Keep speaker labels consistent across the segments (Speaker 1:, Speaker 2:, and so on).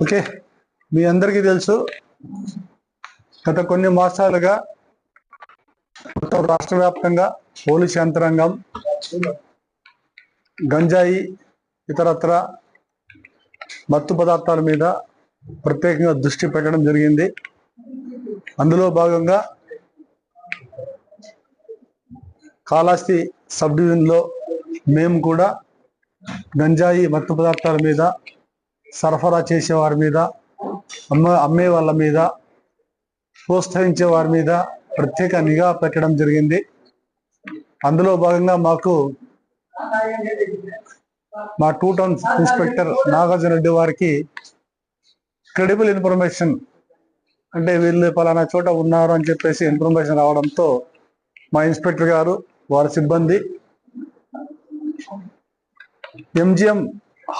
Speaker 1: Okay? మీ అందరికీ తెలుసు గత కొన్ని మాసాలుగా మొత్తం రాష్ట్ర వ్యాప్తంగా పోలీస్ యంత్రాంగం గంజాయి ఇతరత్ర మత్తు పదార్థాల మీద ప్రత్యేకంగా దృష్టి పెట్టడం జరిగింది. అందులో భాగంగా కాళహస్తి సబ్ డివిజన్లో మేము కూడా గంజాయి మత్తు పదార్థాల మీద సరఫరా చేసే వారి మీద అమ్మ అమ్మే వాళ్ళ మీద ప్రోత్సహించే వారి మీద ప్రత్యేక నిఘా పెట్టడం జరిగింది. అందులో భాగంగా మాకు మా two town inspector Nagarjuna Reddy వారికి క్రెడిబుల్ ఇన్ఫర్మేషన్ అంటే వీళ్ళు పలానా చోట ఉన్నారు అని చెప్పేసి ఇన్ఫర్మేషన్ రావడంతో మా ఇన్స్పెక్టర్ గారు వారి సిబ్బంది ఎంజిఎం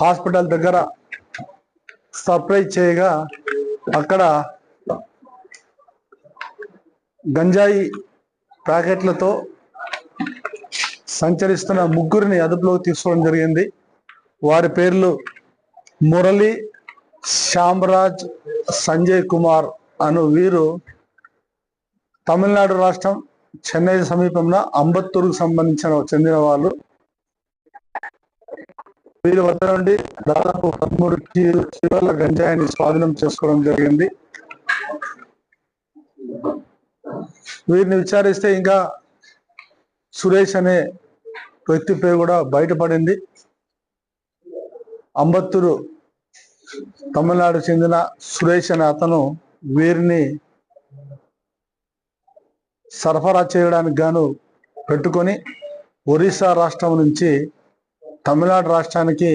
Speaker 1: హాస్పిటల్ దగ్గర సర్ప్రైజ్ చేయగా అక్కడ గంజాయి ప్యాకెట్లతో సంచరిస్తున్న ముగ్గురిని అదుపులోకి తీసుకోవడం జరిగింది. వారి పేర్లు మురళి శ్యామరాజ్ సంజయ్ కుమార్ అను వీరు తమిళనాడు రాష్ట్రం చెన్నై సమీపంలో అంబత్తూరుకు సంబంధించిన చెందిన వాళ్ళు. వీరి వద్ద నుండి దాదాపు పదమూడు కిలోల గంజాయిని స్వాధీనం చేసుకోవడం జరిగింది. వీరిని విచారిస్తే ఇంకా సురేష్ అనే వ్యక్తి పేరు కూడా బయటపడింది. అంబత్తూరు తమిళనాడు చెందిన సురేష్ అనే అతను వీరిని సరఫరా చేయడానికి గాను పెట్టుకొని ఒరిస్సా రాష్ట్రం నుంచి తమిళనాడు రాష్ట్రానికి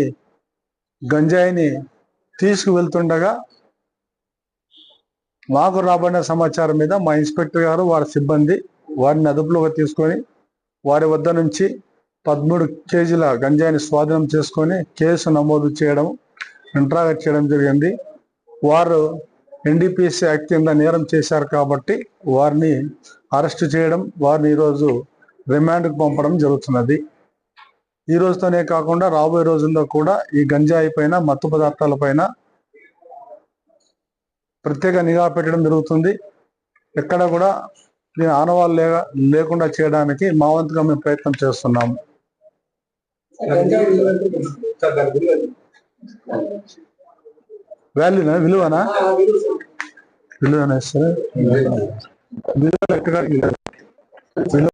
Speaker 1: గంజాయిని తీసుకువెళ్తుండగా మాకు రాబడిన సమాచారం మీద మా ఇన్స్పెక్టర్ గారు వారి సిబ్బంది వారిని అదుపులోకి తీసుకొని వారి వద్ద నుంచి పదమూడు కేజీల గంజాయిని స్వాధీనం చేసుకొని కేసు నమోదు చేయడం ఇంట్రాగట్ చేయడం జరిగింది. వారు ఎన్డీపీసీ యాక్ట్ కింద నేరం చేశారు కాబట్టి వారిని అరెస్ట్ చేయడం వారిని ఈరోజు రిమాండ్కు పంపడం జరుగుతున్నది. ఈ రోజుతోనే కాకుండా రాబోయే రోజుల్లో కూడా ఈ గంజాయి పైన మత్తు పదార్థాల పైన ప్రత్యేక నిఘా పెట్టడం జరుగుతుంది. ఎక్కడ కూడా దీని ఆనవాళ్ళు లేక లేకుండా చేయడానికి మా వంతుగా మేము ప్రయత్నం చేస్తున్నాము వాల్యూనా? విలువనా? విలువనా సరే. విలువ ఎక్కడ? విలువ